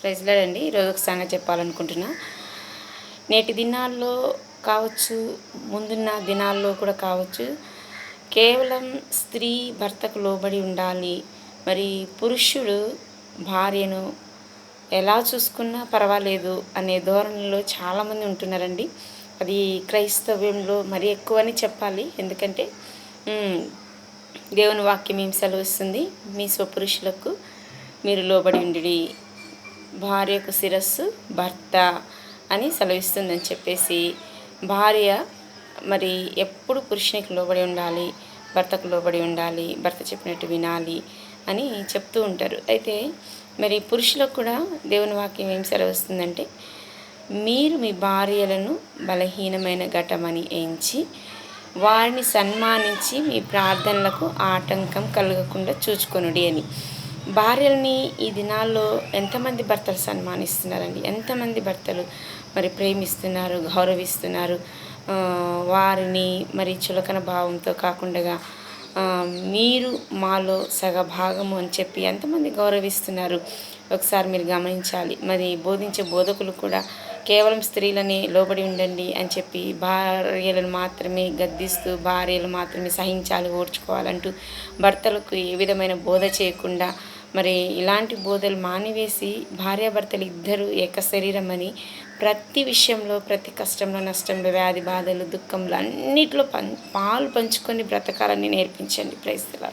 ప్రైజ్లాడండి. ఈరోజు ఒక సంగతి చెప్పాలనుకుంటున్నా. నేటి దినాల్లో కావచ్చు ముందున్న దినాల్లో కూడా కావచ్చు కేవలం స్త్రీ భర్తకు లోబడి ఉండాలి మరి పురుషుడు భార్యను ఎలా చూసుకున్నా పర్వాలేదు అనే ధోరణిలో చాలామంది ఉంటున్నారండి. అది క్రైస్తవ్యంలో మరి ఎక్కువని చెప్పాలి. ఎందుకంటే దేవుని వాక్యం ఏం సెలవిస్తుంది? మీ స్వపురుషులకు మీరు లోబడి ఉండి భార్యకు శిరస్సు భర్త అని సెలవిస్తుందని చెప్పేసి భార్య మరి ఎప్పుడు పురుషునికి లోబడి ఉండాలి భర్తకు లోబడి ఉండాలి భర్త చెప్పినట్టు వినాలి అని చెప్తూ ఉంటారు. అయితే మరి పురుషులకు కూడా దేవుని వాక్యం ఏం సెలవిస్తుందంటే మీరు మీ భార్యలను బలహీనమైన ఘటమని ఎంచి వారిని సన్మానించి మీ ప్రార్థనలకు ఆటంకం కలగకుండా చూచుకొనుడి అని. భార్యల్ని ఈ దినాల్లో ఎంతమంది భర్తలు సన్మానిస్తున్నారండి? ఎంతమంది భర్తలు మరి ప్రేమిస్తున్నారు గౌరవిస్తున్నారు? వారిని మరి చులకన భావంతో కాకుండా మీరు మాలో సగ భాగము అని చెప్పి ఎంతమంది గౌరవిస్తున్నారు? ఒకసారి మీరు గమనించాలి. మరి బోధించే బోధకులు కూడా కేవలం స్త్రీలని లోబడి ఉండండి అని చెప్పి భార్యలను మాత్రమే గద్దిస్తూ భార్యలు మాత్రమే సహించాలి ఓడ్చుకోవాలంటూ భర్తలకు ఏ విధమైన బోధ చేయకుండా మరి ఇలాంటి బోధలు మానివేసి భార్యాభర్తలు ఇద్దరు ఏక శరీరం అని ప్రతి విషయంలో ప్రతి కష్టంలో నష్టంలో వ్యాధి బాధలు దుఃఖంలో అన్నిట్లో పం పాలు పంచుకొని బ్రతకాలని నేర్పించండి. ప్రైస్తలా